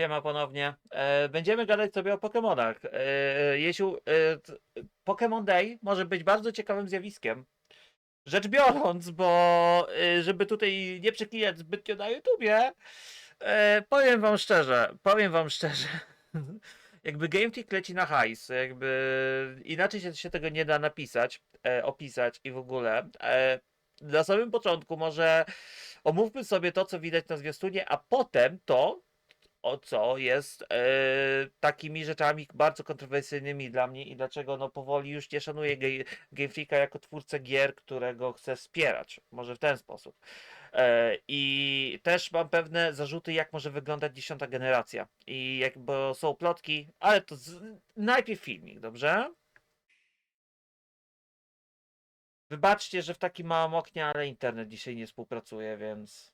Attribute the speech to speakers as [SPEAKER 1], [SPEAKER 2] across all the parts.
[SPEAKER 1] Siema ponownie. E, będziemy gadać sobie o Pokemonach. E, e, Pokemon Day może być bardzo ciekawym zjawiskiem. Rzecz biorąc, bo e, żeby tutaj nie przeklinać zbytnio na YouTubie, e, powiem wam szczerze, powiem wam szczerze, jakby Game Freak leci na hajs, jakby inaczej się, się tego nie da napisać, e, opisać i w ogóle. E, na samym początku może omówmy sobie to, co widać na zwiastunie, a potem to, o co jest e, takimi rzeczami bardzo kontrowersyjnymi dla mnie i dlaczego no powoli już nie szanuję Ge- Game Freaka jako twórcę gier, którego chcę wspierać. Może w ten sposób. E, I też mam pewne zarzuty, jak może wyglądać dziesiąta generacja. I jak, bo są plotki, ale to z, najpierw filmik, dobrze? Wybaczcie, że w takim małym oknie, ale internet dzisiaj nie współpracuje, więc.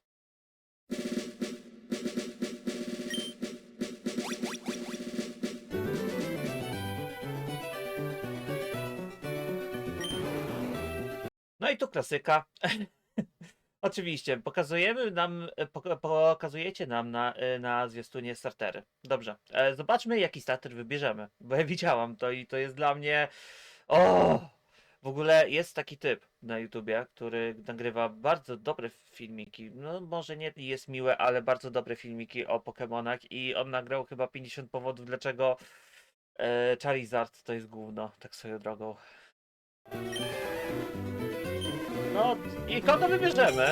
[SPEAKER 1] No i tu klasyka. Oczywiście, pokazujemy nam, e, poka- pokazujecie nam na, e, na zwiastunie startery. Dobrze, e, zobaczmy jaki starter wybierzemy, bo ja widziałam to i to jest dla mnie... O! W ogóle jest taki typ na YouTubie, który nagrywa bardzo dobre filmiki. No może nie jest miłe, ale bardzo dobre filmiki o Pokemonach i on nagrał chyba 50 powodów, dlaczego Charizard to jest gówno, tak swoją drogą. No i kogo wybierzemy?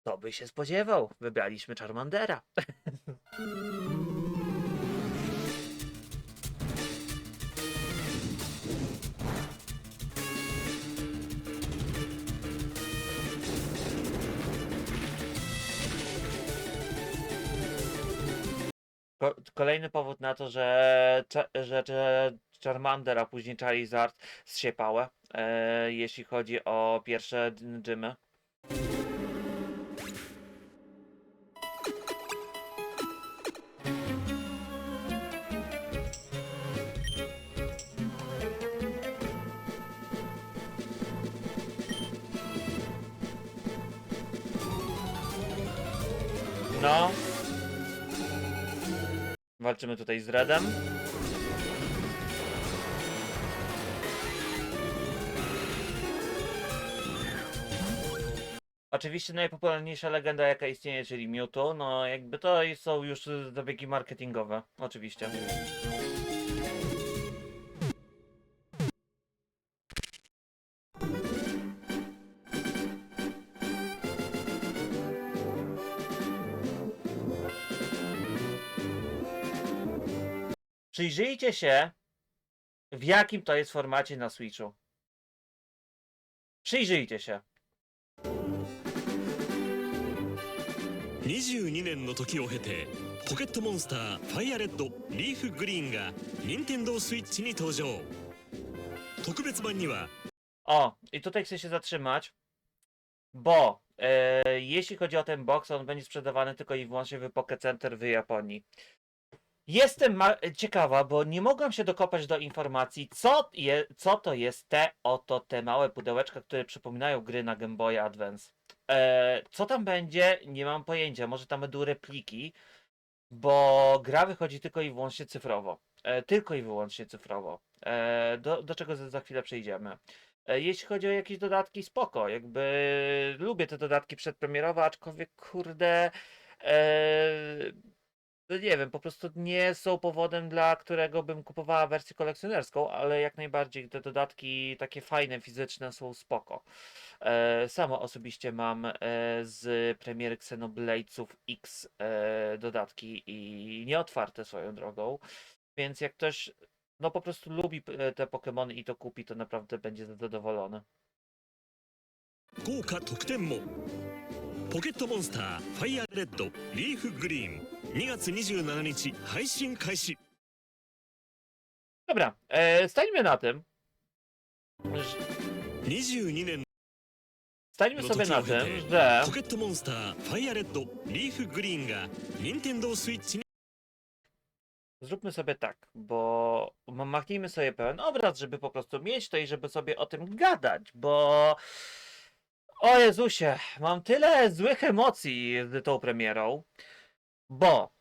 [SPEAKER 1] Kto by się spodziewał? Wybraliśmy Charmandera. Ko- kolejny powód na to, że, że, że Charmander, a później Charizard zsiepałe, jeśli chodzi o pierwsze dżymy. No. Walczymy tutaj z Redem. Oczywiście najpopularniejsza legenda jaka istnieje, czyli Mewtwo, no jakby to są już zabiegi marketingowe, oczywiście. Przyjrzyjcie się, w jakim to jest formacie na Switchu. Przyjrzyjcie się.
[SPEAKER 2] 22年の時を経てポケットモンスターファイアレッドリーフグリーンが任天堂スイッチに登場特別版には
[SPEAKER 1] O, i tutaj chcę się zatrzymać, bo e, jeśli chodzi o ten box, on będzie sprzedawany tylko i wyłącznie w Poké Center w Japonii. Jestem ma- ciekawa, bo nie mogłam się dokopać do informacji, co, je, co to jest te oto te małe pudełeczka, które przypominają gry na Game Boy Advance. E, co tam będzie, nie mam pojęcia. Może tam będą repliki, bo gra wychodzi tylko i wyłącznie cyfrowo. E, tylko i wyłącznie cyfrowo. E, do, do czego za, chwilę przejdziemy. Jeśli chodzi o jakieś dodatki, spoko. Jakby lubię te dodatki przedpremierowe, aczkolwiek kurde. E, no nie wiem, po prostu nie są powodem, dla którego bym kupowała wersję kolekcjonerską, ale jak najbardziej te dodatki takie fajne, fizyczne są spoko. E, samo osobiście mam e, z premiery Xenobladesów X e, dodatki i nieotwarte swoją drogą, więc jak ktoś no po prostu lubi e, te Pokemony i to kupi, to naprawdę będzie zadowolony.
[SPEAKER 2] 豪華特典もポケットモンスターファイアレッドリーフグリーン 2月27日配信開始
[SPEAKER 1] Dobra, e, stańmy na tym. że-
[SPEAKER 2] 22年
[SPEAKER 1] Stańmy
[SPEAKER 2] の
[SPEAKER 1] sobie
[SPEAKER 2] 時
[SPEAKER 1] na
[SPEAKER 2] を経
[SPEAKER 1] tym,
[SPEAKER 2] て
[SPEAKER 1] że
[SPEAKER 2] ポケットモンスターファイアレッドリーフグリーンが任天堂スイッチに
[SPEAKER 1] zróbmy sobie tak, bo ma- machnijmy sobie pełen obraz, żeby po prostu mieć to i żeby sobie o tym gadać, bo o Jezusie, mam tyle złych emocji z tą premierą, Bo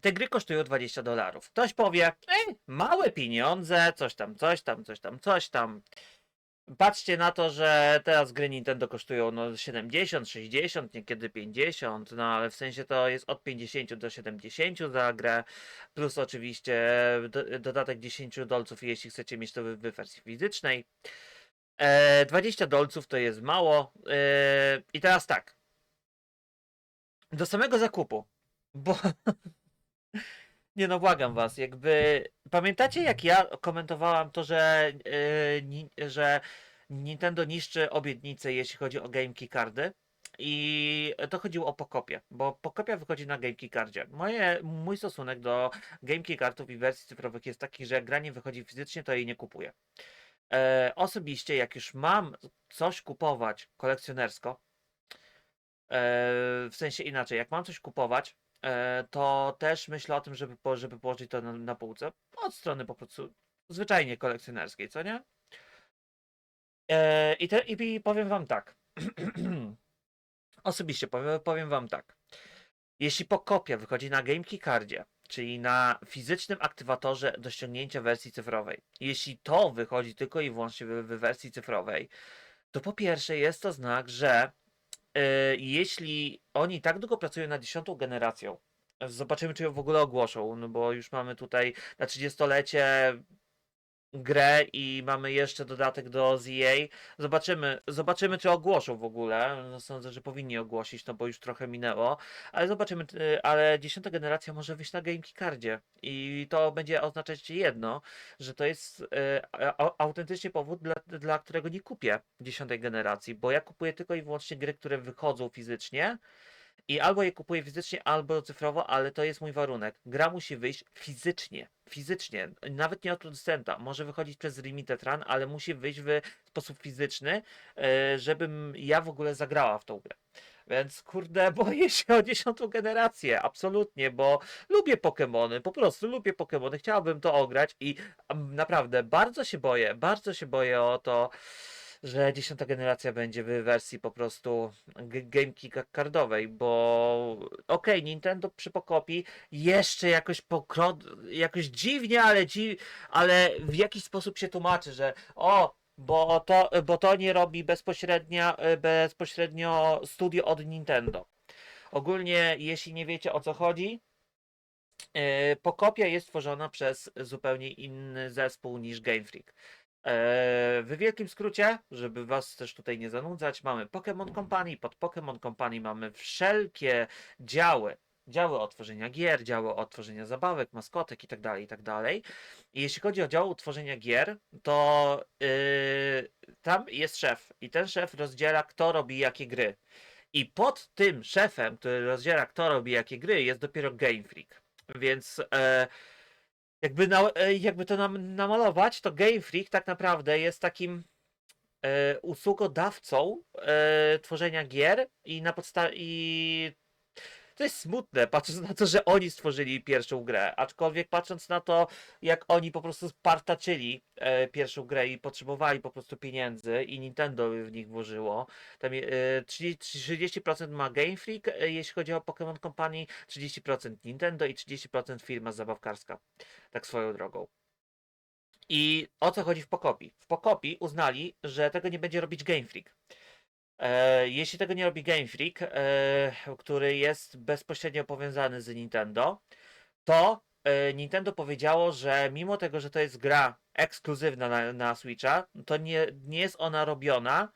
[SPEAKER 1] te gry kosztują 20 dolarów. Ktoś powie, Ej, małe pieniądze, coś tam, coś tam, coś tam, coś tam. Patrzcie na to, że teraz gry Nintendo kosztują no 70, 60, niekiedy 50, no ale w sensie to jest od 50 do 70 za grę, plus oczywiście do, dodatek 10 dolców, jeśli chcecie mieć to w, w wersji fizycznej. E, 20 dolców to jest mało. E, I teraz tak. Do samego zakupu, bo nie no, błagam was, jakby pamiętacie jak ja komentowałam to, że, yy, że Nintendo niszczy obietnice, jeśli chodzi o GameKey kardy? I to chodziło o Pokopie, bo Pokopia wychodzi na GameKey. Moje, mój stosunek do GameKey i wersji cyfrowych jest taki, że jak gra nie wychodzi fizycznie, to jej nie kupuję. E, osobiście, jak już mam coś kupować kolekcjonersko, w sensie inaczej, jak mam coś kupować, e, to też myślę o tym, żeby, żeby położyć to na, na półce od strony po prostu zwyczajnie kolekcjonerskiej, co nie? E, i, te, I powiem wam tak. Osobiście powiem, powiem wam tak. Jeśli pokopia wychodzi na GameKey Cardzie, czyli na fizycznym aktywatorze do ściągnięcia wersji cyfrowej, jeśli to wychodzi tylko i wyłącznie w, w wersji cyfrowej, to po pierwsze jest to znak, że e, jeśli oni tak długo pracują nad dziesiątą generacją, zobaczymy, czy ją w ogóle ogłoszą, no bo już mamy tutaj na 30-lecie grę i mamy jeszcze dodatek do ZA. Zobaczymy, zobaczymy, czy ogłoszą w ogóle. No, sądzę, że powinni ogłosić, no bo już trochę minęło, ale zobaczymy, ale dziesiąta generacja może wyjść na GameKey Cardzie i to będzie oznaczać jedno, że to jest a- autentycznie powód, dla, dla którego nie kupię dziesiątej generacji, bo ja kupuję tylko i wyłącznie gry, które wychodzą fizycznie i albo je kupuję fizycznie, albo cyfrowo, ale to jest mój warunek. Gra musi wyjść fizycznie. Fizycznie. Nawet nie od producenta. Może wychodzić przez Limited Run, ale musi wyjść w sposób fizyczny, e, żebym ja w ogóle zagrała w tą grę. Więc kurde, boję się o dziesiątą generację, absolutnie, bo lubię Pokémony, po prostu lubię Pokémony, chciałbym to ograć i am, naprawdę bardzo się boję, bardzo się boję o to, że dziesiąta generacja będzie w wersji po prostu g- GameKey ka- kardowej, bo okej, Nintendo przy pokopii jeszcze jakoś pokro... jakoś dziwnie, ale dzi... ale w jakiś sposób się tłumaczy, że o, bo to, bo to nie robi bezpośrednia, bezpośrednio studio od Nintendo. Ogólnie, jeśli nie wiecie o co chodzi, e, Pokopia jest tworzona przez zupełnie inny zespół niż Game Freak. E, W wielkim skrócie, żeby was też tutaj nie zanudzać, mamy Pokémon Company, pod Pokémon Company mamy wszelkie działy, działy od gier, działy od zabawek, maskotek i tak dalej, i tak. I jeśli chodzi o dział tworzenia gier, to yy, tam jest szef i ten szef rozdziela kto robi jakie gry. I pod tym szefem, który rozdziela kto robi jakie gry, jest dopiero Game Freak. Więc e, jakby, na, e, jakby to nam, namalować, to Game Freak tak naprawdę jest takim e, usługodawcą e, tworzenia gier i na podstawie to jest smutne, patrząc na to, że oni stworzyli pierwszą grę, aczkolwiek patrząc na to, jak oni po prostu spartaczyli e, pierwszą grę i potrzebowali po prostu pieniędzy i Nintendo w nich włożyło, tam e, 30, 30% ma Game Freak, e, jeśli chodzi o Pokémon Company, 30% Nintendo i 30% firma zabawkarska, tak swoją drogą. I o co chodzi w Pokopi? W Pokopi uznali, że tego nie będzie robić Game Freak. E, jeśli tego nie robi Game Freak, e, który jest bezpośrednio powiązany z Nintendo, to e, Nintendo powiedziało, że mimo tego, że to jest gra ekskluzywna na, na Switcha, to nie, nie jest ona robiona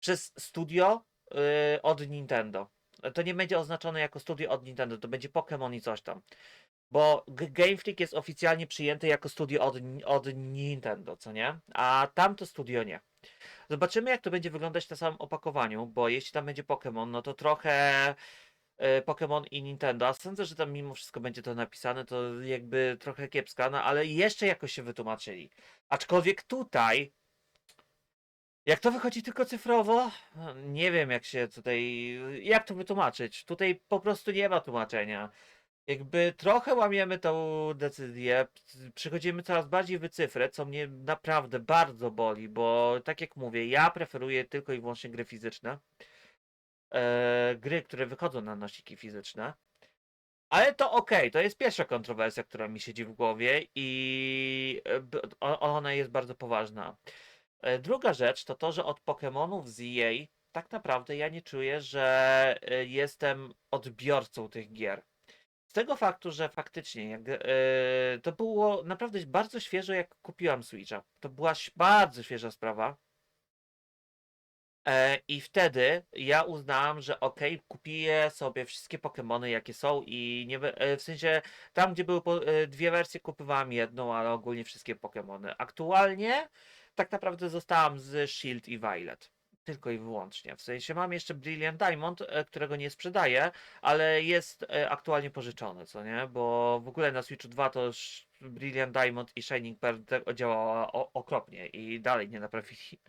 [SPEAKER 1] przez studio od Nintendo. To nie będzie oznaczone jako studio od Nintendo, to będzie Pokémon i coś tam. Bo Game Freak jest oficjalnie przyjęty jako studio od, od Nintendo, co nie? A tamto studio nie. Zobaczymy, jak to będzie wyglądać na samym opakowaniu, bo jeśli tam będzie Pokémon, no to trochę e, Pokémon i Nintendo, a sądzę, że tam mimo wszystko będzie to napisane, to jakby trochę kiepska, no ale jeszcze jakoś się wytłumaczyli. Aczkolwiek tutaj, jak to wychodzi tylko cyfrowo, nie wiem jak się tutaj, jak to wytłumaczyć. Tutaj po prostu nie ma tłumaczenia. Jakby trochę łamiemy tą decyzję, przychodzimy coraz bardziej w cyfrę, co mnie naprawdę bardzo boli, bo tak jak mówię, ja preferuję tylko i wyłącznie gry fizyczne. E, gry, które wychodzą na nosiki fizyczne. Ale to okej, to jest pierwsza kontrowersja, która mi siedzi w głowie i e, ona jest bardzo poważna. E, Druga rzecz to to, że od Pokémonów z EA tak naprawdę ja nie czuję, że e, jestem odbiorcą tych gier. Z tego faktu, że faktycznie jak, e, to było naprawdę bardzo świeżo, jak kupiłam Switcha. To była bardzo świeża sprawa. E, I wtedy ja uznałam, że okej, kupię sobie wszystkie Pokémony, jakie są i nie, e, w sensie tam, gdzie były dwie wersje, kupowałam jedną, ale ogólnie wszystkie Pokémony. Aktualnie tak naprawdę zostałam z Shield i Violet. Tylko i wyłącznie. W sensie mam jeszcze Brilliant Diamond, e, którego nie sprzedaję, ale jest e, aktualnie pożyczony, co nie? Bo w ogóle na Switchu 2 to już Brilliant Diamond i Shining Pearl działała okropnie i dalej nie naprawili.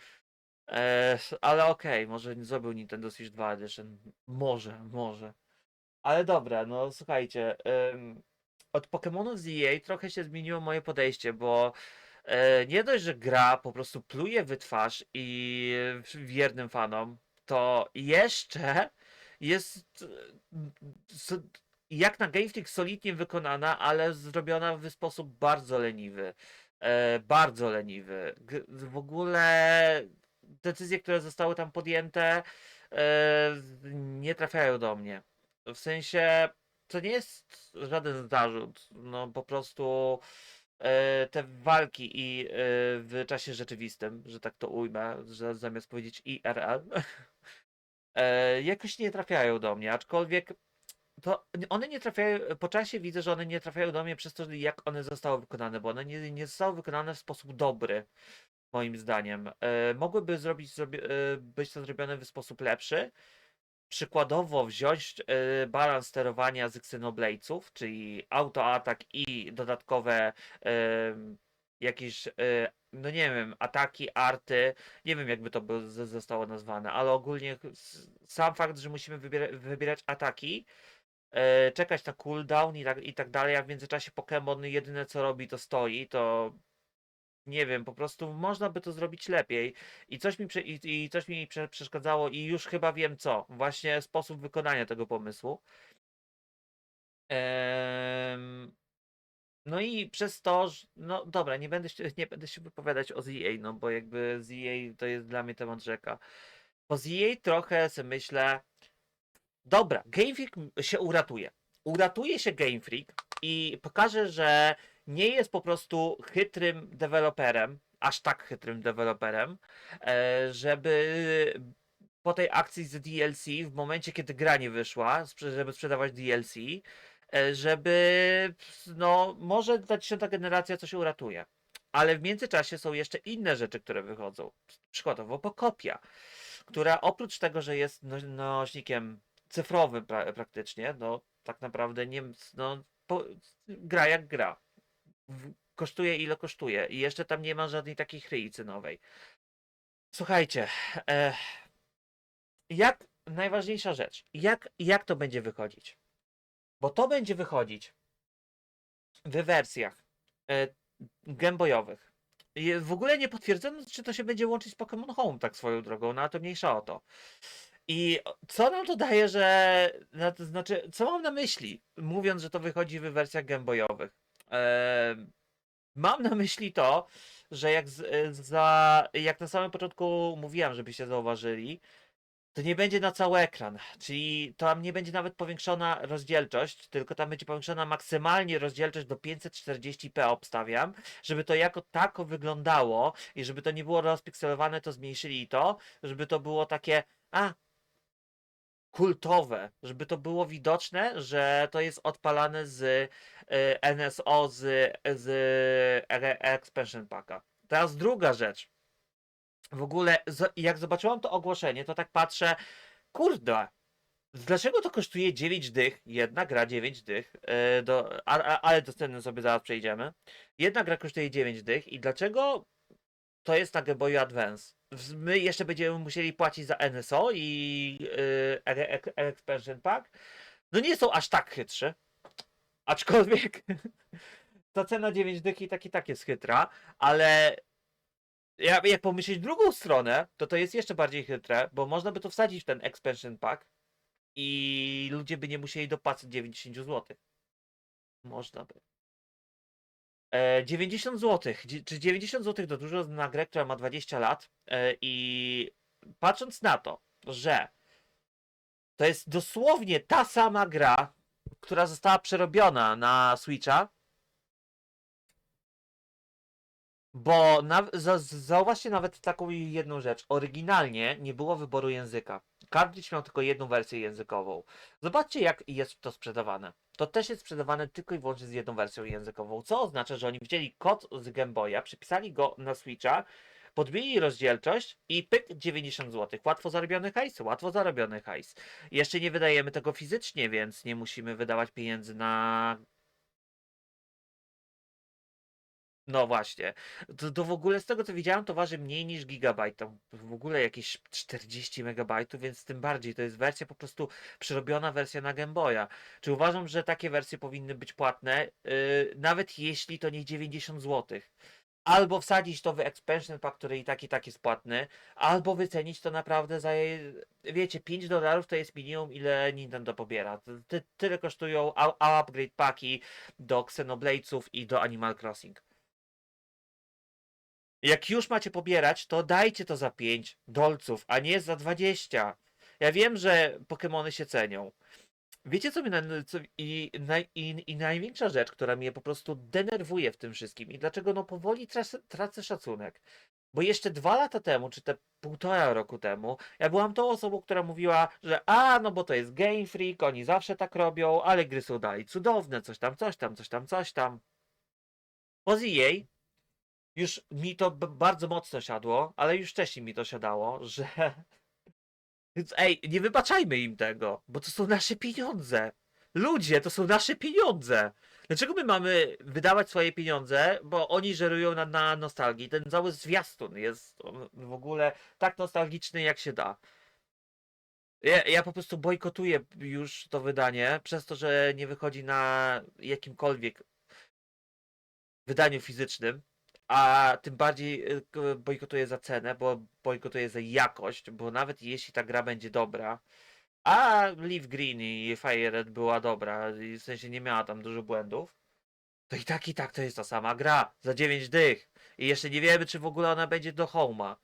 [SPEAKER 1] E, ale okej, może nie zrobił Nintendo Switch 2 Edition. Może, może. Ale dobra, no słuchajcie. od Pokémonów z EA trochę się zmieniło moje podejście, bo nie dość, że gra po prostu pluje w twarz i wiernym fanom, to jeszcze jest e, jak na Game solidnie wykonana, ale zrobiona w sposób bardzo leniwy. E, bardzo leniwy. W ogóle decyzje, które zostały tam podjęte, e, nie trafiają do mnie. W sensie, to nie jest żaden zarzut. No po prostu e, te walki i e, w czasie rzeczywistym, że tak to ujmę, że zamiast powiedzieć IRL, e, jakoś nie trafiają do mnie, aczkolwiek to one nie trafiają, po czasie widzę, że one nie trafiają do mnie przez to, jak one zostały wykonane, bo one nie, nie zostały wykonane w sposób dobry, moim zdaniem. E, mogłyby zrobić, zrobi, e, być to zrobione w sposób lepszy. Przykładowo wziąć e, balans sterowania z Xenoblade'sów, czyli autoatak i dodatkowe jakieś, e, no nie wiem, ataki, arty, nie wiem jakby to by zostało nazwane, ale ogólnie sam fakt, że musimy wybiera, wybierać ataki, e, czekać na cooldown i tak, i tak dalej, a w międzyczasie Pokémon jedyne co robi to stoi, to nie wiem, po prostu można by to zrobić lepiej i coś mi, prze, i, i coś mi prze, przeszkadzało i już chyba wiem co, właśnie sposób wykonania tego pomysłu. Em, no i przez to, że, no dobra, nie będę, się, nie będę się wypowiadać o ZEA, no bo jakby ZEA to jest dla mnie temat rzeka. Po ZEA trochę sobie myślę, dobra, Game Freak się uratuje. Uratuje się Game Freak i pokaże, że nie jest po prostu chytrym deweloperem, aż tak chytrym deweloperem, e, żeby po tej akcji z DLC, w momencie kiedy gra nie wyszła, żeby sprzedawać DLC, e, żeby no może ta dziesiąta generacja coś uratuje. Ale w międzyczasie są jeszcze inne rzeczy, które wychodzą. Przykładowo Pokopia, która oprócz tego, że jest no- nośnikiem cyfrowym pra praktycznie, no tak naprawdę nie, no, po, gra jak gra. Kosztuje ile kosztuje i jeszcze tam nie ma żadnej takiej chryi cenowej. Słuchajcie, e, jak najważniejsza rzecz, jak, jak to będzie wychodzić? Bo to będzie wychodzić w wersjach e, gameboyowych. I W ogóle nie potwierdzono, czy to się będzie łączyć z Pokémon Home, tak swoją drogą, no to mniejsza o to. I co nam to daje, że. znaczy, co mam na myśli, mówiąc, że to wychodzi w wersjach gameboyowych? Mam na myśli to, że jak, e, za, jak na samym początku mówiłem, żebyście zauważyli, to nie będzie na cały ekran, czyli tam nie będzie nawet powiększona rozdzielczość, tylko tam będzie powiększona maksymalnie rozdzielczość do 540p obstawiam, żeby to jako tako wyglądało i żeby to nie było rozpikselowane, to zmniejszyli to, żeby to było takie, a, kultowe, żeby to było widoczne, że to jest odpalane z y, NSO, z, z Expansion Packa. Teraz druga rzecz. W ogóle, jak zobaczyłam to ogłoszenie, to tak patrzę, kurde, dlaczego to kosztuje 9 dych? Jedna gra 9 dych, e, do, ale do ceny sobie zaraz przejdziemy. Jedna gra kosztuje 9 dych i dlaczego to jest na Game Boy Advance? My jeszcze będziemy musieli płacić za NSO i yy, Expansion Pack. No nie są aż tak chytrzy. Aczkolwiek ta cena 9 dych i tak i tak jest chytra, ale jak, jak pomyśleć drugą stronę, to to jest jeszcze bardziej chytre, bo można by to wsadzić w ten expansion pack i ludzie by nie musieli dopłacać 90 zł. Można by. E, 90 zł. Czy 90 zł to dużo na grę, która ma 20 lat? E, I patrząc na to, że to jest dosłownie ta sama gra, która została przerobiona na Switcha. Bo na, za, zauważcie nawet taką jedną rzecz. Oryginalnie nie było wyboru języka. Cartridge miał tylko jedną wersję językową. Zobaczcie, jak jest to sprzedawane. To też jest sprzedawane tylko i wyłącznie z jedną wersją językową, co oznacza, że oni wzięli kod z Game Boya, przypisali go na Switcha, podbili rozdzielczość i pyk 90 zł. Łatwo zarobiony hajs, łatwo zarobiony hajs. Jeszcze nie wydajemy tego fizycznie, więc nie musimy wydawać pieniędzy na. No właśnie. To, to w ogóle z tego co widziałem, to waży mniej niż gigabajt. To w ogóle jakieś 40 megabajtów, więc tym bardziej to jest wersja po prostu przerobiona wersja na Game Boya. Czy uważam, że takie wersje powinny być płatne? Yy, nawet jeśli to nie 90 zł. Albo wsadzić to w expansion pack, który i tak i tak jest płatny, albo wycenić to naprawdę za, wiecie, 5 dolarów to jest minimum, ile Nintendo pobiera. Ty, tyle kosztują upgrade paki do Xenobladesów i do Animal Crossing. Jak już macie pobierać, to dajcie to za 5 dolców, a nie za 20. Ja wiem, że Pokémony się cenią. Wiecie, co mnie na, co, i, naj, i, i największa rzecz, która mnie po prostu denerwuje w tym wszystkim i dlaczego no powoli tracę, tracę szacunek. Bo jeszcze dwa lata temu, czy te półtora roku temu, ja byłam tą osobą, która mówiła, że a, no bo to jest Game Freak, oni zawsze tak robią, ale gry są dalej cudowne, coś tam, coś tam, coś tam, coś tam. Po EA już mi to bardzo mocno siadło, ale już wcześniej mi to siadało, że więc ej, nie wybaczajmy im tego, bo to są nasze pieniądze. Ludzie, to są nasze pieniądze. Dlaczego my mamy wydawać swoje pieniądze, bo oni żerują na, na nostalgii? Ten cały zwiastun jest w ogóle tak nostalgiczny, jak się da. Ja, ja po prostu bojkotuję już to wydanie, przez to, że nie wychodzi na jakimkolwiek wydaniu fizycznym. A tym bardziej y, bojkotuję za cenę, bo bojkotuję za jakość, bo nawet jeśli ta gra będzie dobra, a Leaf Green i Fire Red była dobra, w sensie nie miała tam dużo błędów, to i tak i tak to jest ta sama gra za 9 dych. I jeszcze nie wiemy, czy w ogóle ona będzie do Homa.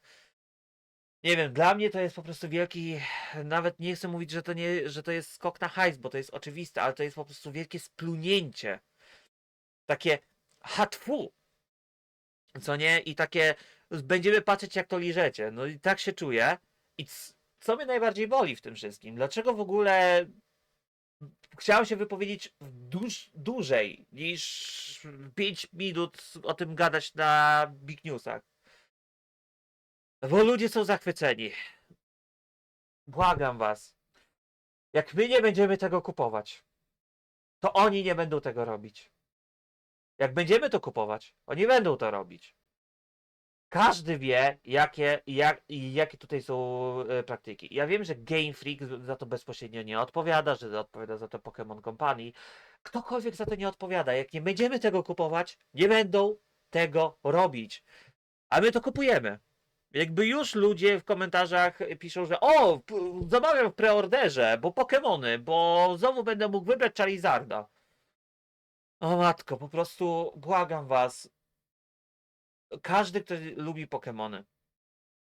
[SPEAKER 1] Nie wiem, dla mnie to jest po prostu wielki. Nawet nie chcę mówić, że to nie, że to jest skok na hajs, bo to jest oczywiste, ale to jest po prostu wielkie splunięcie. Takie hatfu. Co nie? I takie będziemy patrzeć, jak to liżecie. No i tak się czuję. I co mnie najbardziej boli w tym wszystkim? Dlaczego w ogóle chciałem się wypowiedzieć dłuż, dłużej niż 5 minut o tym gadać na Big Newsach? Bo ludzie są zachwyceni. Błagam was. Jak my nie będziemy tego kupować, to oni nie będą tego robić. Jak będziemy to kupować, oni będą to robić. Każdy wie, jakie, jak, jakie tutaj są e, praktyki. Ja wiem, że Game Freak za to bezpośrednio nie odpowiada, że odpowiada za to Pokémon Company. Ktokolwiek za to nie odpowiada. Jak nie będziemy tego kupować, nie będą tego robić. A my to kupujemy. Jakby już ludzie w komentarzach piszą, że o, zamawiam w preorderze, bo Pokémony, bo znowu będę mógł wybrać Charizarda. O matko, po prostu błagam was. Każdy, kto lubi Pokémony,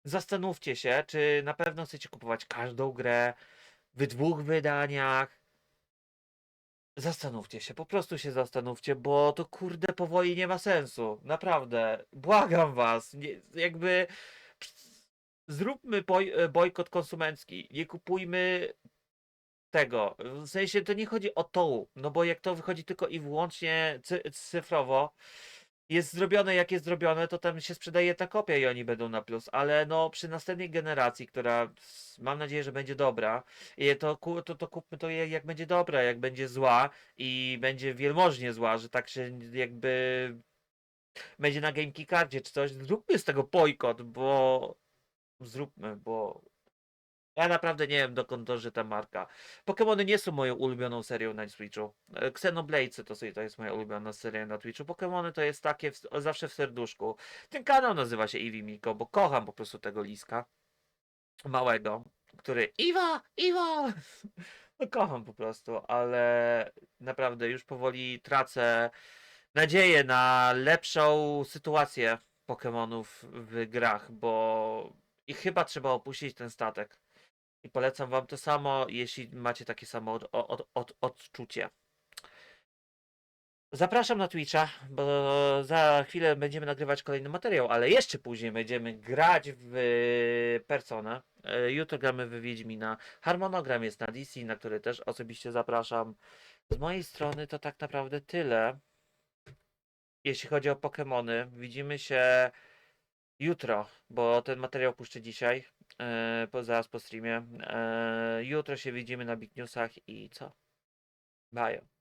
[SPEAKER 1] zastanówcie się, czy na pewno chcecie kupować każdą grę w dwóch wydaniach. Zastanówcie się, po prostu się zastanówcie, bo to kurde powoli nie ma sensu. Naprawdę, błagam was. Nie, jakby zróbmy boj, e, bojkot konsumencki. Nie kupujmy tego. W sensie to nie chodzi o to, no bo jak to wychodzi tylko i wyłącznie cy cyfrowo, jest zrobione jak jest zrobione, to tam się sprzedaje ta kopia i oni będą na plus, ale no przy następnej generacji, która mam nadzieję, że będzie dobra, to, to, to kupmy to jak będzie dobra, jak będzie zła i będzie wielmożnie zła, że tak się jakby będzie na GameKeycardzie czy coś, zróbmy z tego bojkot, bo zróbmy, bo ja naprawdę nie wiem dokąd dąży ta marka. Pokémony nie są moją ulubioną serią na Switchu. E, Xenobladesy to, to jest moja ulubiona seria na Twitchu. Pokémony to jest takie w, zawsze w serduszku. Ten kanał nazywa się Eevee Miko, bo kocham po prostu tego liska małego, który Iwa, Iwa! No kocham po prostu, ale naprawdę już powoli tracę nadzieję na lepszą sytuację Pokémonów w grach, bo i chyba trzeba opuścić ten statek. I polecam wam to samo, jeśli macie takie samo od, od, od, odczucie. Zapraszam na Twitcha, bo za chwilę będziemy nagrywać kolejny materiał, ale jeszcze później będziemy grać w Personę. E, Jutro gramy w Wiedźmina. Harmonogram jest na DC, na który też osobiście zapraszam. Z mojej strony to tak naprawdę tyle. Jeśli chodzi o Pokémony, widzimy się jutro, bo ten materiał puszczę dzisiaj, e, po, zaraz po streamie. E, jutro się widzimy na Big Newsach i co? Bajo.